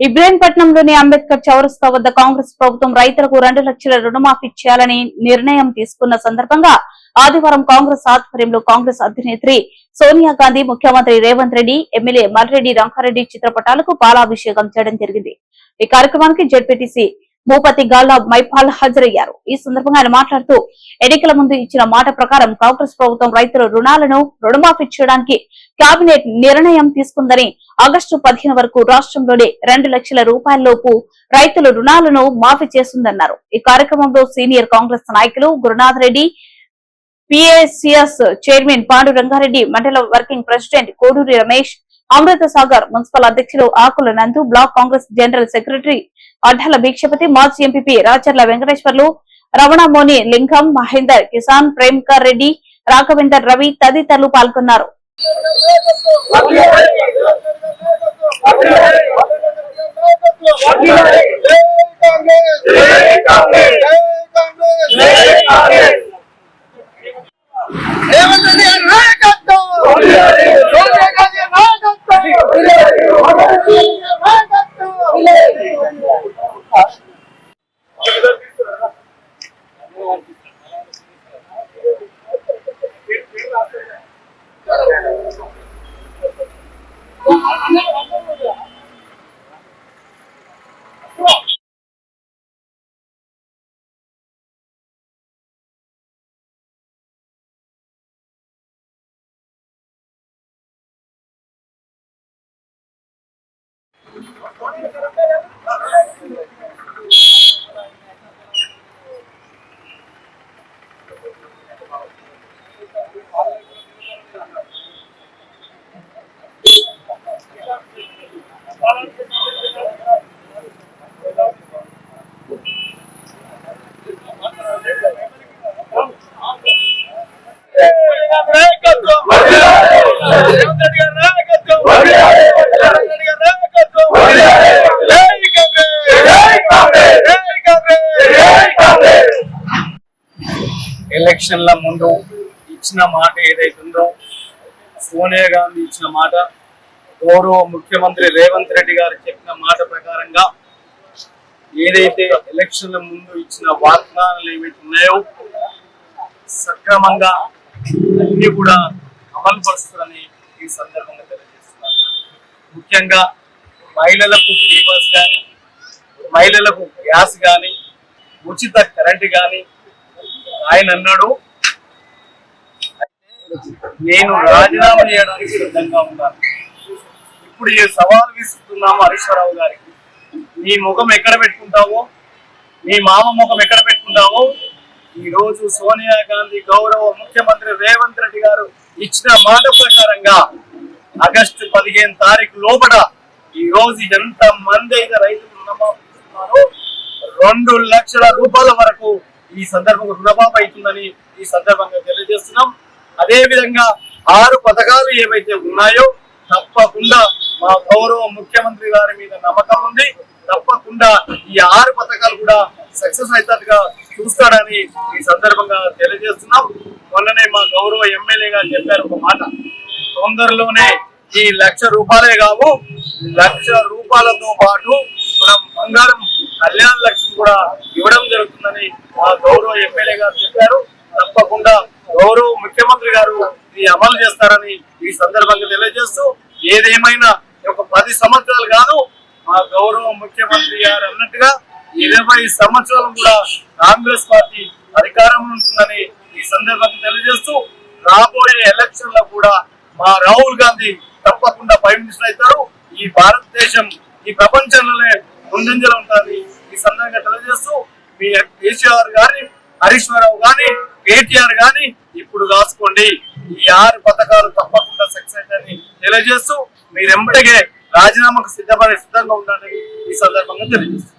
ఇబ్రహీంపట్నంలోని అంబేద్కర్ చౌరస్తా వద్ద కాంగ్రెస్ ప్రభుత్వం రైతులకు రెండు లక్షల రుణమాఫీ చేయాలని నిర్ణయం తీసుకున్న సందర్భంగా ఆదివారం కాంగ్రెస్ ఆధ్వర్యంలో కాంగ్రెస్ అధినేత్రి సోనియా గాంధీ ముఖ్యమంత్రి రేవంత్ రెడ్డి ఎమ్మెల్యే మల్రెడ్డి రంగారెడ్డి చిత్రపటాలకు పాలాభిషేకం చేయడం జరిగింది. ఈ కార్యక్రమానికి జడ్పీటీసీ భూపతి గాల్లా మైపాల్ హాజరయ్యారు. ఈ సందర్భంగా ఆయన మాట్లాడుతూ ఎన్నికల ముందు ఇచ్చిన మాట ప్రకారం కాంగ్రెస్ ప్రభుత్వం రైతుల రుణాలను రుణమాఫీ చేయడానికి కేబినెట్ నిర్ణయం తీసుకుందని ఆగస్టు పదిహేను వరకు రాష్ట్రంలోనే రెండు లక్షల రూపాయలలోపు రైతుల రుణాలను మాఫీ చేస్తుందన్నారు. ఈ కార్యక్రమంలో సీనియర్ కాంగ్రెస్ నాయకులు గురునాథ్ రెడ్డి పిఏసిఎస్ చైర్మన్ పాండు రంగారెడ్డి మండల working president Koduri Ramesh Amrutha Sagar municipal అధ్యక్షులు Akula Nandu block Congress general secretary Addala Bhikshapathi మాజీ ఎంపీ రాచర్ల వెంకటేశ్వర్లు రమణమోని లింగం మహేందర్ కిసాన్ ప్రేమ్కర్ రెడ్డి రాఘవేందర్ రవి తదితరులు పాల్గొన్నారు. Gracias. ఎలక్షన్ల ముందు ఇచ్చిన మాట ఏదైతుందో సోనియా గాంధీ ఇచ్చిన మాట గౌరవ ముఖ్యమంత్రి రేవంత్ రెడ్డి గారు చెప్పిన మాట ప్రకారంగా ఏదైతే ఎలక్షన్ల ముందు ఇచ్చిన వాగ్దానాలు ఏవైతే ఉన్నాయో సక్రమంగా అన్ని కూడా అమలు పరుస్తారని ఈ సందర్భంగా తెలియజేస్తున్నారు ముఖ్యంగా మహిళలకు ఫ్రీ బస్ కానీ మహిళలకు గ్యాస్ కానీ ఉచిత కరెంట్ కానీ ఆయన అన్నాడు నేను రాజీనామా చేయడానికి సిద్ధంగా ఉన్నాను. ఇప్పుడు ఈ సవాల్ విసుకుతున్నాము హరీశ్వరరావు గారికి. నీ ముఖం ఎక్కడ పెట్టుకుంటావో నీ మామ ముఖం ఎక్కడ పెట్టుకుంటావో ఈ రోజు సోనియా గాంధీ గౌరవ ముఖ్యమంత్రి రేవంత్ రెడ్డి గారు ఇచ్చిన మాట ప్రకారంగా ఆగస్టు పదిహేను తారీఖు లోపల ఈ రోజు ఎంత మంది అయితే రైతులు రుణమాఫీ రెండు లక్షల రూపాయల వరకు ఈ సందర్భంగా రుణమాఫీ అవుతుందని ఈ సందర్భంగా తెలియజేస్తున్నాం. అదే విధంగా ఆరు పథకాలు ఏవైతే ఉన్నాయో తప్పకుండా మా గౌరవ ముఖ్యమంత్రి గారి మీద నమ్మకం ఉంది. తప్పకుండా ఈ ఆరు పథకాలు కూడా సక్సెస్ అవుతాడుగా చూస్తాడని ఈ సందర్భంగా తెలియజేస్తున్నాం. మొన్ననే మా గౌరవ ఎమ్మెల్యే గారు చెప్పారు ఒక మాట. తొందరలోనే ఈ లక్ష రూపాయలే కావు. లక్ష రూపాయలతో పాటు మనం బంగారం కళ్యాణ లక్ష్మి కూడా ఇవ్వడం జరుగుతుందని మా గౌరవ ఎమ్మెల్యే గారు చెప్పారు. తప్పకుండా గౌరవ ముఖ్యమంత్రి గారు ఇది అమలు చేస్తారని ఈ సందర్భంగా తెలియజేస్తూ ఏదేమైనా ఒక పది సంవత్సరాలు కాదు మా గౌరవ ముఖ్యమంత్రి గారు అన్నట్టుగా ఇరవై సంవత్సరాలు కూడా కాంగ్రెస్ పార్టీ అధికారంలో ఉంటుందని ఈ సందర్భంగా తెలియజేస్తూ రాబోయే ఎలక్షన్లో కూడా మా రాహుల్ గాంధీ తప్పకుండా ప్రైమ్ మినిస్టర్ అవుతారు. ఈ భారతదేశం ఈ ప్రపంచంలోనే ముందంజలో ఉంటుంది ఈ సందర్భంగా తెలియజేస్తూ మీ కేసీఆర్ గాని హరీశ్వరరావు గాని కేటీఆర్ గాని ఇప్పుడు కాసుకోండి ఈ ఆరు పథకాలు తప్పకుండా సక్సెస్ అని తెలియజేస్తూ మీరెంబడిగే రాజీనామాకు సిద్ధపడే సిద్ధంగా ఉండాలని ఈ సందర్భంగా తెలియజేస్తుంది